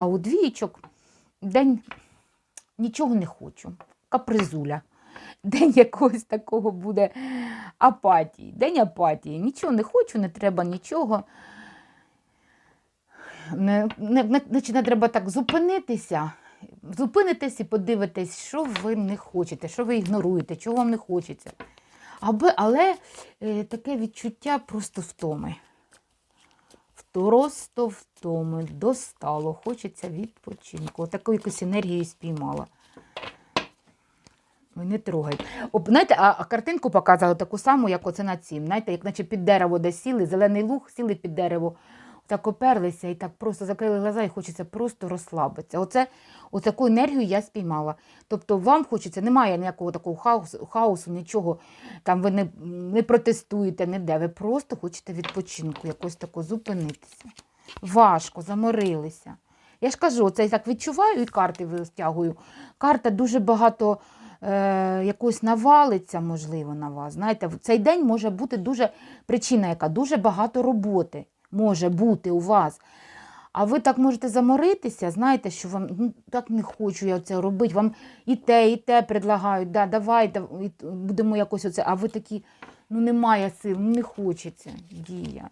А у двічок день нічого не хочу, капризуля. День якогось такого буде апатії. День апатії. Нічого не хочу, не треба нічого. Не, не, не, не треба так зупинитися, зупинитись і подивитись, що ви не хочете, що ви ігноруєте, чого вам не хочеться. Аби, але е, таке відчуття просто втоми. Просто втоми, достало, хочеться відпочинку. Отаку якусь енергію спіймала. Ой, не трогайте. О, знаєте, а, картинку показала таку саму, як оце на цім. Знаєте, як наче під дерево десь сіли, зелений луг, сіли під дерево, так оперлися і так просто закрили глаза і хочеться просто розслабитися. Оце, оцяку енергію я спіймала. Тобто вам хочеться, немає ніякого такого хаосу, хаосу нічого, там ви не, не протестуєте, ніде. Ви просто хочете відпочинку, якось тако зупинитися. Важко, заморилися. Я ж кажу, це я так відчуваю і карти витягую. Карта дуже багато е, якось навалиться, можливо, на вас. Знаєте, в цей день може бути дуже причина, яка дуже багато роботи може бути у вас. А ви так можете заморитися, знаєте, що вам ну, так не хочу я це робити. Вам і те, і те предлагають, да, давайте будемо якось оце. А ви такі, ну немає сил, ну не хочеться. Дія.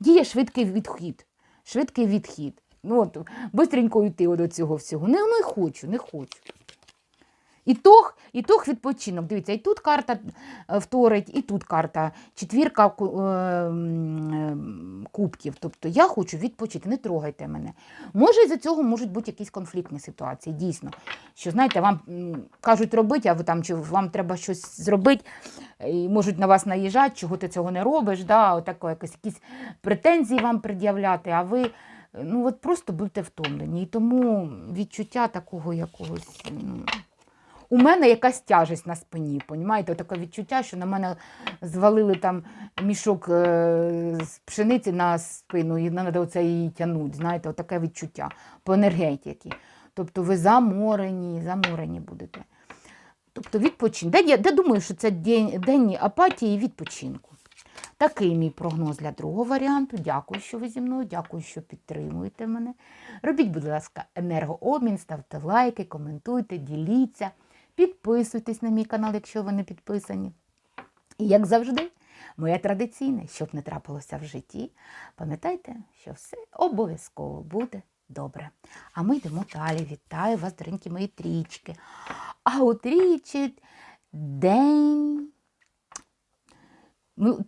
Діє швидкий відхід. Швидкий відхід. Ну, от, бистренько йти до цього всього. Не, не хочу, не хочу. І тох, відпочинок. Дивіться, і тут карта е, вторить, і тут карта четвірка е, е, кубків. Тобто я хочу відпочити, не трогайте мене. Може, із-за цього можуть бути якісь конфліктні ситуації, дійсно. Що, знаєте, вам кажуть робити, а ви там чи вам треба щось зробити, і можуть на вас наїжджати, чого ти цього не робиш, да, отако, якось, якісь претензії вам пред'являти, а ви ну, от просто будете втомлені. І тому відчуття такого якогось. У мене якась тяжесть на спині, понімаєте? Таке відчуття, що на мене звалили там мішок е, з пшениці на спину, і треба оце її тягнути. Знаєте, таке відчуття по енергетиці. Тобто ви заморені, заморені будете. Тобто відпочин. Де, де думаю, що це день, день апатії і відпочинку. Такий мій прогноз для другого варіанту. Дякую, що ви зі мною, дякую, що підтримуєте мене. Робіть, будь ласка, енергообмін, ставте лайки, коментуйте, діліться, підписуйтесь на мій канал, якщо ви не підписані. І як завжди, моє традиційне, щоб не трапилося в житті, пам'ятайте, що все обов'язково буде добре. А ми йдемо далі. Вітаю вас, доренькі мої трічки. А у трічі день. Ну,